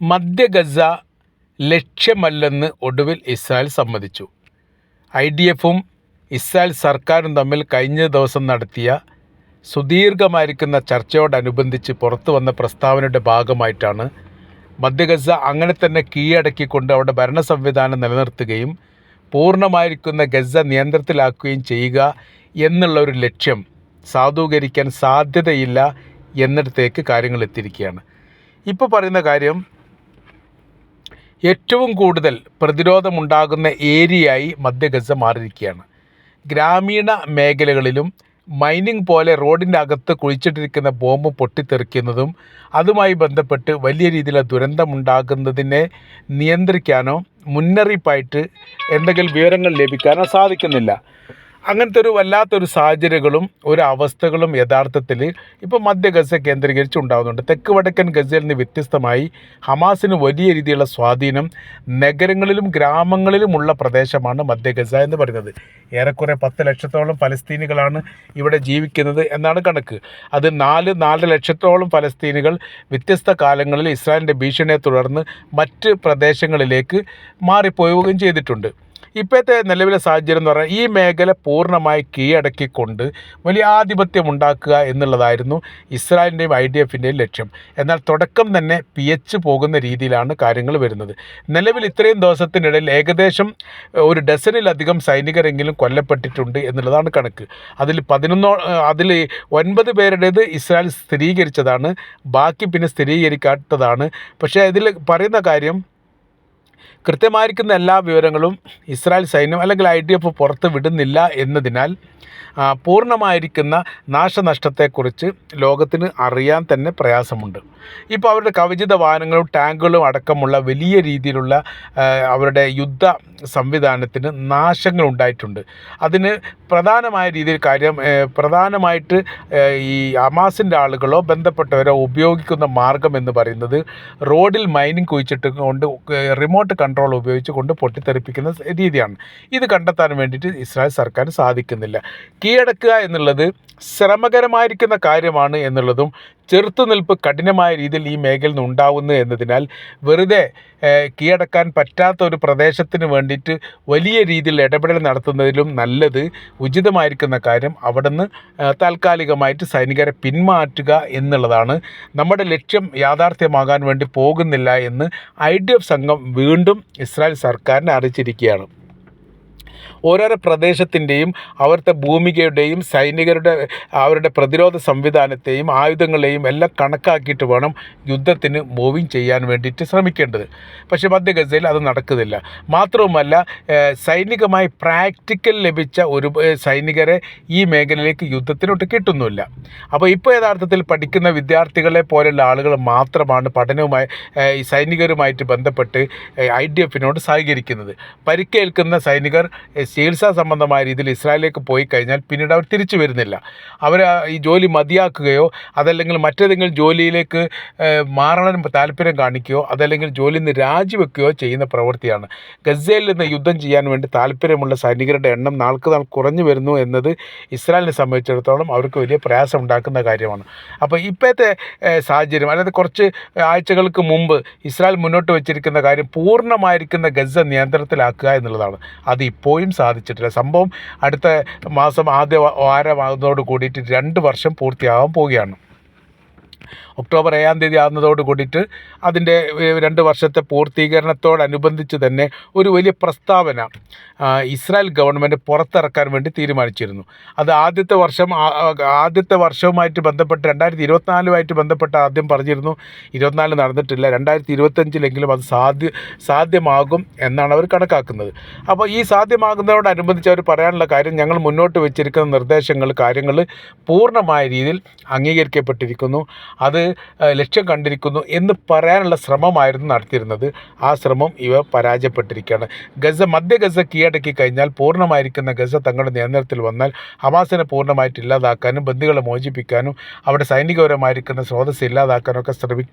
മധ്യ ഗസ ലക്ഷ്യമല്ലെന്ന് ഒടുവിൽ ഇസ്രായേൽ സമ്മതിച്ചു. ഐ ഡി എഫും ഇസ്രായേൽ സർക്കാരും തമ്മിൽ കഴിഞ്ഞ ദിവസം നടത്തിയ സുദീർഘമായിരിക്കുന്ന ചർച്ചയോടനുബന്ധിച്ച് പുറത്തു വന്ന പ്രസ്താവനയുടെ ഭാഗമായിട്ടാണ് മധ്യ ഗസ അങ്ങനെ തന്നെ കീഴടക്കിക്കൊണ്ട് അവിടെ ഭരണ സംവിധാനം നിലനിർത്തുകയും പൂർണമായിരിക്കുന്ന ഗസ നിയന്ത്രണത്തിലാക്കുകയും ചെയ്യുക എന്നുള്ള ഒരു ലക്ഷ്യം സാധൂകരിക്കാൻ സാധ്യതയില്ല എന്നിടത്തേക്ക് കാര്യങ്ങൾ എത്തിയിരിക്കുകയാണ്. ഇപ്പോൾ പറയുന്ന കാര്യം ഏറ്റവും കൂടുതൽ പ്രതിരോധമുണ്ടാകുന്ന ഏരിയയായി മധ്യഗസ മാറിയിരിക്കുകയാണ്. ഗ്രാമീണ മേഖലകളിലും മൈനിങ് പോലെ റോഡിന്റെ അകത്ത് കുഴിച്ചിട്ടിരിക്കുന്ന ബോംബ് പൊട്ടിത്തെറിക്കുന്നതും അതുമായി ബന്ധപ്പെട്ട് വലിയ രീതിയിലുള്ള ദുരന്തമുണ്ടാകുന്നതിനെ നിയന്ത്രിക്കാനോ മുന്നറിയിപ്പായിട്ട് എന്തെങ്കിലും വിവരങ്ങൾ ലഭിക്കാനോ സാധിക്കുന്നില്ല. അങ്ങനത്തെ ഒരു വല്ലാത്തൊരു സാഹചര്യങ്ങളും ഒരു അവസ്ഥകളും യഥാർത്ഥത്തിൽ ഇപ്പോൾ മധ്യ ഗസ കേന്ദ്രീകരിച്ച് ഉണ്ടാകുന്നുണ്ട് തെക്ക് വടക്കൻ ഗസയിൽ നിന്ന് വ്യത്യസ്തമായി ഹമാസിന് വലിയ രീതിയിലുള്ള സ്വാധീനം നഗരങ്ങളിലും ഗ്രാമങ്ങളിലുമുള്ള പ്രദേശമാണ് മധ്യ ഗസ എന്ന് പറയുന്നത്. ഏറെക്കുറെ പത്ത് ലക്ഷത്തോളം ഫലസ്തീനികളാണ് ഇവിടെ ജീവിക്കുന്നത് എന്നാണ് കണക്ക്. അത് നാല് നാല് ലക്ഷത്തോളം ഫലസ്തീനികൾ വ്യത്യസ്ത കാലങ്ങളിൽ ഇസ്രായേലിന്റെ ഭീഷണിയെ തുടർന്ന് മറ്റ് പ്രദേശങ്ങളിലേക്ക് മാറിപ്പോവുകയും ചെയ്തിട്ടുണ്ട്. ഇപ്പോഴത്തെ നിലവിലെ സാഹചര്യം എന്ന് പറഞ്ഞാൽ ഈ മേഖല പൂർണമായി കീഴടക്കിക്കൊണ്ട് വലിയ ആധിപത്യം ഉണ്ടാക്കുക എന്നുള്ളതായിരുന്നു ഇസ്രായേലിന്റെയും ഐ ഡി എഫിന്റെയും ലക്ഷ്യം. എന്നാൽ തുടക്കം തന്നെ പി എച്ച് പോകുന്ന രീതിയിലാണ് കാര്യങ്ങൾ വരുന്നത്. നിലവിൽ ഇത്രയും ദിവസത്തിനിടയിൽ ഏകദേശം ഒരു ഡസനിലധികം സൈനികരെങ്കിലും കൊല്ലപ്പെട്ടിട്ടുണ്ട് എന്നുള്ളതാണ് കണക്ക്. അതിൽ പതിനൊന്നോ അതിൽ ഒൻപത് പേരുടേത് ഇസ്രായേൽ സ്ഥിരീകരിച്ചതാണ്. ബാക്കി പിന്നെ സ്ഥിരീകരിക്കാത്തതാണ്. പക്ഷേ ഇതിൽ പറയുന്ന കാര്യം കൃത്യമായിരിക്കുന്ന എല്ലാ വിവരങ്ങളും ഇസ്രായേൽ സൈന്യം അല്ലെങ്കിൽ ഐ ഡി എഫ് പുറത്ത് വിടുന്നില്ല എന്നതിനാൽ പൂർണമായിരിക്കുന്ന നാശനഷ്ടത്തെക്കുറിച്ച് ലോകത്തിന് അറിയാൻ തന്നെ പ്രയാസമുണ്ട്. ഇപ്പോൾ അവരുടെ കവചിത വാഹനങ്ങളും ടാങ്കുകളും അടക്കമുള്ള വലിയ രീതിയിലുള്ള അവരുടെ യുദ്ധ സംവിധാനത്തിന് നാശങ്ങൾ ഉണ്ടായിട്ടുണ്ട് അതിന് പ്രധാനമായ രീതിയിൽ കാര്യം പ്രധാനമായിട്ട് ഈ അമാസിന്റെ ആളുകളോ ബന്ധപ്പെട്ടവരോ ഉപയോഗിക്കുന്ന മാർഗം എന്ന് പറയുന്നത് റോഡിൽ മൈനിങ് കുഴിച്ചിട്ട് കൊണ്ട് റിമോട്ട് കൺട്രോൾ ഉപയോഗിച്ച് കൊണ്ട് പൊട്ടിത്തെറിപ്പിക്കുന്ന രീതിയാണ്. ഇത് കണ്ടെത്താൻ വേണ്ടിയിട്ട് ഇസ്രായേൽ സർക്കാർ സാധിക്കുന്നില്ല. കീഴടക്കുക എന്നുള്ളത് ശ്രമകരമായിരിക്കുന്ന കാര്യമാണ് എന്നുള്ളതും ചെറുത്തുനിൽപ്പ് കഠിനമായ രീതിയിൽ ഈ മേഖലയിൽ നിന്ന് ഉണ്ടാവുന്നു എന്നതിനാൽ വെറുതെ കീഴടക്കാൻ പറ്റാത്ത ഒരു പ്രദേശത്തിന് വേണ്ടിയിട്ട് വലിയ രീതിയിൽ ഇടപെടൽ നടത്തുന്നതിലും നല്ലത് ഉചിതമായിരിക്കുന്ന കാര്യം അവിടെ നിന്ന് താൽക്കാലികമായിട്ട് സൈനികരെ പിന്മാറ്റുക എന്നുള്ളതാണ്. നമ്മുടെ ലക്ഷ്യം യാഥാർത്ഥ്യമാകാൻ വേണ്ടി പോകുന്നില്ല എന്ന് ഐ ഡി എഫ് സംഘം വീണ്ടും ഇസ്രായേൽ സർക്കാരിനെ അറിയിച്ചിരിക്കുകയാണ്. ഓരോരോ പ്രദേശത്തിന്റെയും അവിടുത്തെ ഭൂമികയുടെയും സൈനികരുടെ അവരുടെ പ്രതിരോധ സംവിധാനത്തെയും ആയുധങ്ങളെയും എല്ലാം കണക്കാക്കിയിട്ട് വേണം യുദ്ധത്തിന് മൂവിങ് ചെയ്യാൻ വേണ്ടിയിട്ട് ശ്രമിക്കേണ്ടത്. പക്ഷേ മധ്യ ഗസയിൽ അത് നടക്കുന്നില്ല. മാത്രവുമല്ല സൈനികമായി പ്രാക്ടിക്കൽ ലഭിച്ച ഒരു സൈനികരെ ഈ മേഖലയിലേക്ക് യുദ്ധത്തിനോട്ട് കിട്ടുന്നില്ല അപ്പോൾ ഇപ്പോൾ യഥാർത്ഥത്തിൽ പഠിക്കുന്ന വിദ്യാർത്ഥികളെ പോലെയുള്ള ആളുകൾ മാത്രമാണ് പഠനവുമായി ഈ സൈനികരുമായിട്ട് ബന്ധപ്പെട്ട് ഐ ഡി എഫിനോട് സഹകരിക്കുന്നത്. പരിക്കേൽക്കുന്ന സൈനികർ ചികിത്സാ സംബന്ധമായ രീതിയിൽ ഇസ്രായേലിലേക്ക് പോയി കഴിഞ്ഞാൽ പിന്നീട് അവർ തിരിച്ചു വരുന്നില്ല. അവർ ഈ ജോലി മതിയാക്കുകയോ അതല്ലെങ്കിൽ മറ്റേതെങ്കിലും ജോലിയിലേക്ക് മാറണം താല്പര്യം കാണിക്കുകയോ അതല്ലെങ്കിൽ ജോലിയിൽ നിന്ന് രാജിവെക്കുകയോ ചെയ്യുന്ന പ്രവൃത്തിയാണ്. ഗസയിൽ നിന്ന് യുദ്ധം ചെയ്യാൻ വേണ്ടി താല്പര്യമുള്ള സൈനികരുടെ എണ്ണം നാൾക്ക് നാൾ കുറഞ്ഞു വരുന്നു എന്നത് ഇസ്രായേലിനെ സംബന്ധിച്ചിടത്തോളം അവർക്ക് വലിയ പ്രയാസം ഉണ്ടാക്കുന്ന കാര്യമാണ്. അപ്പോൾ ഇപ്പോഴത്തെ സാഹചര്യം അതായത് കുറച്ച് ആഴ്ചകൾക്ക് മുമ്പ് ഇസ്രായേൽ മുന്നോട്ട് വെച്ചിരിക്കുന്ന കാര്യം പൂർണമായിരിക്കുന്ന ഗസ നിയന്ത്രണത്തിലാക്കുക എന്നുള്ളതാണ്. അത് ഇപ്പോഴും സാധിച്ചിട്ടില്ല. സംഭവം അടുത്ത മാസം ആദ്യ വാരമാകുന്നതോട് കൂടിയിട്ട് രണ്ട് വർഷം പൂർത്തിയാകാൻ പോവുകയാണ്. ഒക്ടോബർ ഏഴാം തീയതി ആകുന്നതോട് കൂടിയിട്ട് അതിന്റെ രണ്ട് വർഷത്തെ പൂർത്തീകരണത്തോടനുബന്ധിച്ച് തന്നെ ഒരു വലിയ പ്രസ്താവന ഇസ്രായേൽ ഗവൺമെന്റ് പുറത്തിറക്കാൻ വേണ്ടി തീരുമാനിച്ചിരുന്നു. അത് ആദ്യത്തെ വർഷം ആദ്യത്തെ വർഷവുമായിട്ട് ബന്ധപ്പെട്ട് രണ്ടായിരത്തി ഇരുപത്തിനാലുമായിട്ട് ബന്ധപ്പെട്ട് ആദ്യം പറഞ്ഞിരുന്നു. ഇരുപത്തിനാല് നടന്നിട്ടില്ല. രണ്ടായിരത്തി ഇരുപത്തഞ്ചിലെങ്കിലും അത് സാധ്യ സാധ്യമാകും എന്നാണ് അവർ കണക്കാക്കുന്നത്. അപ്പോൾ ഈ സാധ്യമാകുന്നതോടനുബന്ധിച്ച് അവർ പറയാനുള്ള കാര്യം ഞങ്ങൾ മുന്നോട്ട് വെച്ചിരിക്കുന്ന നിർദ്ദേശങ്ങൾ കാര്യങ്ങൾ പൂർണമായ രീതിയിൽ അംഗീകരിക്കപ്പെട്ടിരിക്കുന്നു. അത് ലക്ഷ്യം കണ്ടിരിക്കുന്നു എന്ന് പറയാനുള്ള ശ്രമമായിരുന്നു നടത്തിയിരുന്നത്. ആ ശ്രമം ഇവ പരാജയപ്പെട്ടിരിക്കുകയാണ്. ഗസ മധ്യ ഗസ കീഴടക്കി കഴിഞ്ഞാൽ പൂർണമായിരിക്കുന്ന ഗസ തങ്ങളുടെ നിയന്ത്രണത്തിൽ വന്നാൽ ഹമാസിനെ പൂർണമായിട്ട് ഇല്ലാതാക്കാനും ബന്ധുക്കളെ മോചിപ്പിക്കാനും അവിടെ സൈനികപരമായിരിക്കുന്ന സ്രോതസ് ഇല്ലാതാക്കാനും ഒക്കെ ശ്രമി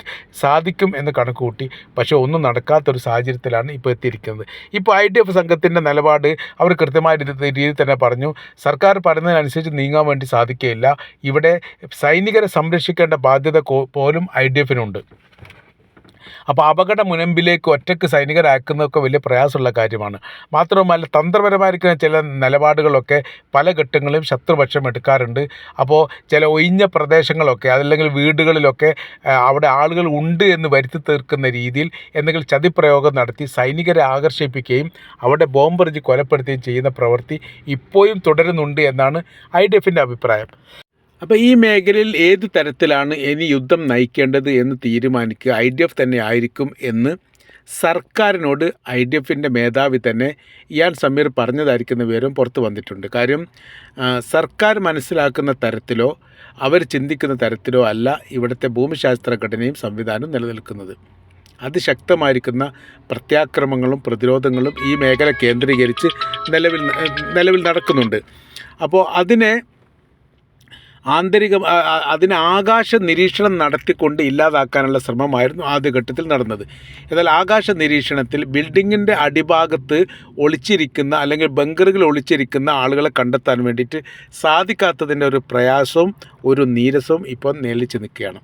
സാധിക്കും എന്ന് കണക്കുകൂട്ടി. പക്ഷേ ഒന്നും നടക്കാത്തൊരു സാഹചര്യത്തിലാണ് ഇപ്പോൾ എത്തിയിരിക്കുന്നത്. ഇപ്പോൾ ഐ ഡി എഫ് സംഘത്തിന്റെ നിലപാട് അവർ കൃത്യമായ രീതിയിൽ തന്നെ പറഞ്ഞു. സർക്കാർ പറയുന്നതിനനുസരിച്ച് നീങ്ങാൻ വേണ്ടി സാധിക്കുകയില്ല. ഇവിടെ സൈനികരെ സംരക്ഷിക്കേണ്ട ബാധ്യത പോലും ഐ ഡി എഫിനുണ്ട്. അപ്പോൾ അപകട മുനമ്പിലേക്ക് ഒറ്റയ്ക്ക് സൈനികരാക്കുന്നതൊക്കെ വലിയ പ്രയാസമുള്ള കാര്യമാണ്. മാത്രവുമല്ല തന്ത്രപരമായിരിക്കുന്ന ചില നിലപാടുകളൊക്കെ പല ഘട്ടങ്ങളിലും ശത്രുപക്ഷം എടുക്കാറുണ്ട്. അപ്പോൾ ചില ഒഴിഞ്ഞ പ്രദേശങ്ങളൊക്കെ അതല്ലെങ്കിൽ വീടുകളിലൊക്കെ അവിടെ ആളുകൾ ഉണ്ട് എന്ന് വരുത്തി തീർക്കുന്ന രീതിയിൽ എന്തെങ്കിലും ചതിപ്രയോഗം നടത്തി സൈനികരെ ആകർഷിപ്പിക്കുകയും അവിടെ ബോംബെറിഞ്ഞ് കൊലപ്പെടുത്തുകയും ചെയ്യുന്ന പ്രവൃത്തി ഇപ്പോഴും തുടരുന്നുണ്ട് എന്നാണ് ഐ ഡി എഫിന്റെ അഭിപ്രായം. അപ്പോൾ ഈ മേഖലയിൽ ഏത് തരത്തിലാണ് ഇനി യുദ്ധം നയിക്കേണ്ടത് എന്ന് തീരുമാനിക്കുക? ഐ ഡി എഫ് തന്നെ ആയിരിക്കും എന്ന് സർക്കാരിനോട് ഐ ഡി എഫിന്റെ മേധാവി തന്നെ ഇയാൻ സമീർ പറഞ്ഞതായിരിക്കുന്ന വിവരം പുറത്തു വന്നിട്ടുണ്ട്. കാര്യം സർക്കാർ മനസ്സിലാക്കുന്ന തരത്തിലോ അവർ ചിന്തിക്കുന്ന തരത്തിലോ അല്ല ഇവിടുത്തെ ഭൂമിശാസ്ത്ര ഘടനയും സംവിധാനവും നിലനിൽക്കുന്നത്. അതിശക്തമായിരിക്കുന്ന പ്രത്യാക്രമങ്ങളും പ്രതിരോധങ്ങളും ഈ മേഖല കേന്ദ്രീകരിച്ച് നിലവിൽ നിലവിൽ നടക്കുന്നുണ്ട്. അപ്പോൾ അതിനെ ആന്തരിക അതിന് ആകാശ നിരീക്ഷണം നടത്തിക്കൊണ്ട് ഇല്ലാതാക്കാനുള്ള ശ്രമമായിരുന്നു ആദ്യഘട്ടത്തിൽ നടന്നത്. എന്നാൽ ആകാശ നിരീക്ഷണത്തിൽ ബിൽഡിങ്ങിന്റെ അടിഭാഗത്ത് ഒളിച്ചിരിക്കുന്ന അല്ലെങ്കിൽ ബങ്കറുകൾ ഒളിച്ചിരിക്കുന്ന ആളുകളെ കണ്ടെത്താൻ വേണ്ടിയിട്ട് സാധിക്കാത്തതിന്റെ ഒരു പ്രയാസവും ഒരു നീരസവും ഇപ്പം നേലിച്ച് നിൽക്കുകയാണ്.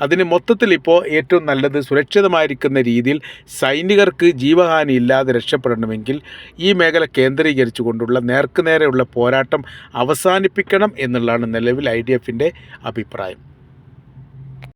അതിന് മൊത്തത്തിൽ ഇപ്പോൾ ഏറ്റവും നല്ലത് സുരക്ഷിതമായിരിക്കുന്ന രീതിയിൽ സൈനികർക്ക് ജീവഹാനി ഇല്ലാതെ രക്ഷപ്പെടണമെങ്കിൽ ഈ മേഖല കേന്ദ്രീകരിച്ചുകൊണ്ടുള്ള നേർക്കുനേരെയുള്ള പോരാട്ടം അവസാനിപ്പിക്കണം എന്നുള്ളതാണ് നിലവിൽ ഐ ഡി എഫിന്റെ അഭിപ്രായം.